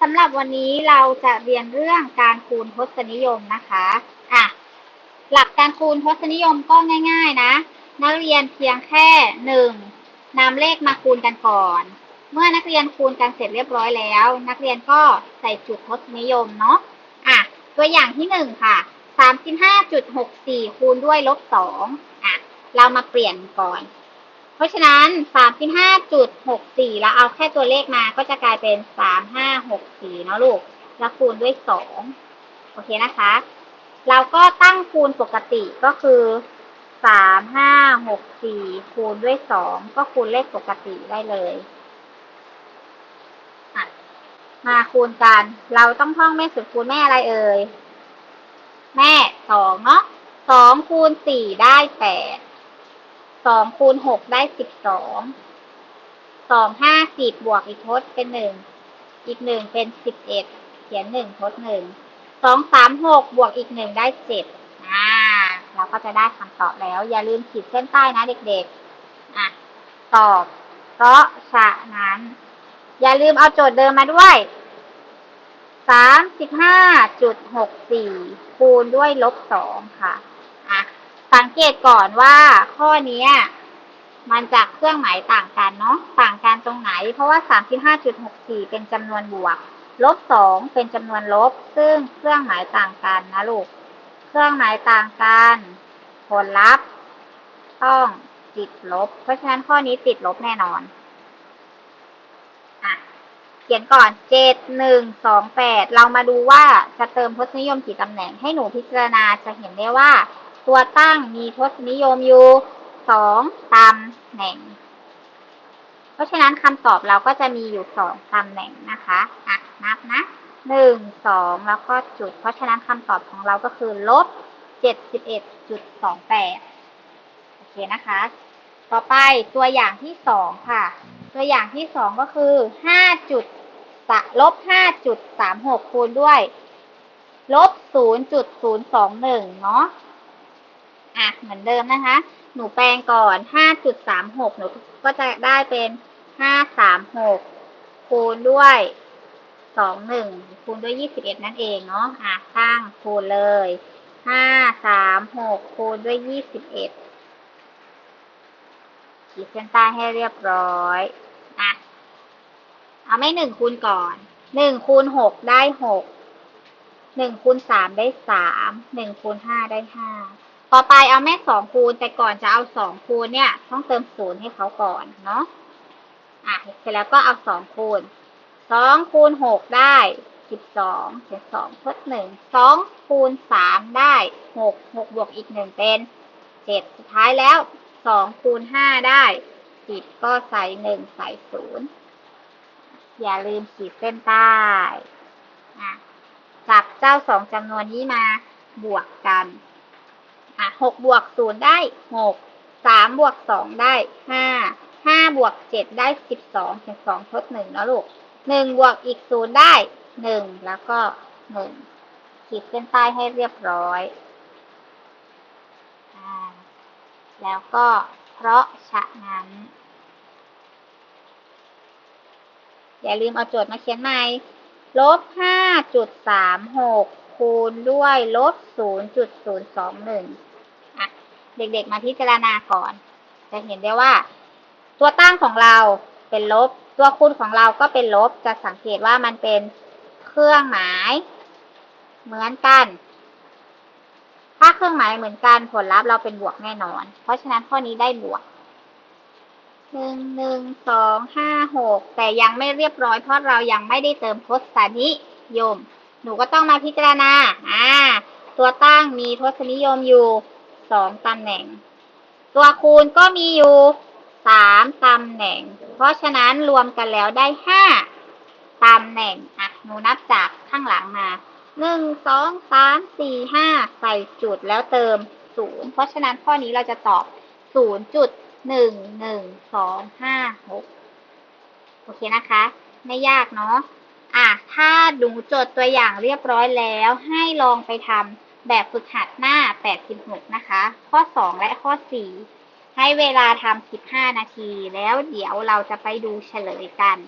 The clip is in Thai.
สำหรับวันนี้เราจะเรียนเรื่องการคูณทศนิยมนะคะอะหลักการคูณทศนิยมก็ง่าย ๆ นะ นักเรียนเพียงแค่หนึ่งนำเลขมาคูณกันก่อน เมื่อนักเรียนคูณกันเสร็จเรียบร้อยแล้ว นักเรียนก็ใส่จุดทศนิยมเนาะอะตัวอย่างที่หนึ่งค่ะสามสิบห้าจุดหกสี่คูณด้วยลบสองอะ เรามาเปลี่ยนก่อน เพราะฉะนั้นสามสิบห้าจุดหกสี่เราเอาแค่ตัวเลขมาก็จะกลายเป็นสามห้าหกสี่เนาะลูก แล้วคูณด้วยสองโอเคนะคะ เราก็ตั้งคูณปกติก็คือสามห้าหกสี่คูณด้วยสองก็คูณเลขปกติได้เลยมาคูณกัน เราต้องท่องแม่สุดคูณแม่อะไรเอ่ย แม่สองเนาะสองคูณสี่ได้แปด สองคูณหกได้สิบสอง สองห้าสิบบวกอีกทดเป็นหนึ่ง อีกหนึ่งเป็นสิบเอ็ด เขียนหนึ่งทดหนึ่ง สองสามหกบวกอีกหนึ่งได้เจ็ดอ่า เราก็จะได้คำตอบแล้ว อย่าลืมขีดเส้นใต้นะเด็กๆ อะ ตอบ เพราะฉะนั้น อย่าลืมเอาโจทย์เดิมมาด้วยสามสิบห้าจุดหกสี่คูณด้วยลบสองค่ะอะ สังเกตก่อนว่าข้อนี้มันจากเครื่องหมายต่างกันเนาะต่างกันตรงไหน เพราะว่าสามสิบห้าจุดหกสี่เป็นจำนวนบวก ลบสองเป็นจำนวนลบ ซึ่งเครื่องหมายต่างกันนะลูก เครื่องหมายต่างกัน ผลลัพธ์ ต้องติดลบ เพราะฉะนั้นข้อนี้ติดลบแน่นอนอะเขียนก่อนเจ็ดหนึ่งสองแปดเรามาดูว่าจะเติมทศนิยมกี่ตำแหน่ง ให้หนูพิจารณาจะเห็นได้ว่า ตัวตั้งมีทศนิยมอยู่สองตำแหน่ง เพราะฉะนั้นคำตอบเราก็จะมีอยู่สองตำแหน่งนะคะอะนับนะหนึ่งสองแล้วก็จุด เพราะฉะนั้นคำตอบของเราก็คือลบเจ็ดสิบเอ็ดจุดสองแปดโอเคนะคะ ต่อไปตัวอย่างที่สองค่ะ ตัวอย่างที่สองก็คือห้าจุดลบห้าจุดสามหกคูณด้วยลบศูนย์จุดศูนย์สองหนึ่งเนาะ อะเหมือนเดิมนะคะ หนูแปลงก่อนห้าจุดสามหกหนูก็จะได้เป็นห้าสามหกคูณด้วยสองหนึ่งคูณด้วยยี่สิบเอ็ดนั่นเองเนาะ อะสร้างคูณเลยห้าสามหกคูณด้วยยี่สิบเอ็ดขีดเส้นใต้ให้เรียบร้อย อะ เอาไม่หนึ่งคูณก่อนหนึ่งคูณหกได้หกหนึ่งคูณสามได้สามหนึ่งคูณห้าได้ห้า ต่อไปเอาแม่สองคูณ แต่ก่อนจะเอาสองคูณเนี่ย ต้องเติมศูนย์ให้เขาก่อนเนาะอะเสร็จแล้วก็เอาสองคูณสองคูณหกได้สิบสองเจ็ดสองทดหนึ่งสองคูณสามได้หกหกบวกอีกหนึ่งเป็นเจ็ดสุดท้ายแล้วสองคูณห้าได้สิบก็ใส่หนึ่งใส่ศูนย์อย่าลืมขีดเส้นใต้จับเจ้าสองจำนวนนี้มาบวกกัน อะหกบวกศูนย์ได้หกสามบวกสองได้ห้าห้าบวกเจ็ดได้สิบสองเจ็ดสองทดหนึ่งแล้วลูกหนึ่งบวกอีกศูนย์ได้หนึ่งแล้วก็หนึ่งขีดเส้นใต้ให้เรียบร้อยอแล้วก็เพราะฉะนั้น อย่าลืมเอาโจทย์มาเขียนใหม่ลบห้าจุดสามหกคูณด้วยลบศูนย์จุดศูนย์สองหนึ่ง เด็กๆมาพิจารณาก่อน จะเห็นได้ว่า ตัวตั้งของเราเป็นลบ ตัวคูณของเราก็เป็นลบ จะสังเกตว่ามันเป็นเครื่องหมาย เหมือนกัน ถ้าเครื่องหมายเหมือนกันผลลัพธ์เราเป็นบวกแน่นอน เพราะฉะนั้นข้อนี้ได้บวกหนึ่งหนึ่งสองห้าหกแต่ยังไม่เรียบร้อยเพราะเรายังไม่ได้เติมทศนิยม หนูก็ต้องมาพิจารณาอ่าตัวตั้งมีทศนิยมอยู่ สองตำแหน่ง ตัวคูณก็มีอยู่สามตำแหน่ง เพราะฉะนั้นรวมกันแล้วได้ห้าตำแหน่ง อะ หนูนับจากข้างหลังมาหนึ่งสองสามสี่ห้าใส่จุดแล้วเติมศูนย์เพราะฉะนั้นข้อนี้เราจะตอบศูนย์จุดหนึ่งหนึ่งสองห้าหกโอเคนะคะ ไม่ยากเนาะอะถ้าดูโจทย์ตัวอย่างเรียบร้อยแล้ว ให้ลองไปทำ แบบฝึกหัดหน้า 86 นะคะ ข้อ 2 และข้อ 4 ให้เวลาทำ15 นาที แล้วเดี๋ยวเราจะไปดูเฉลยกัน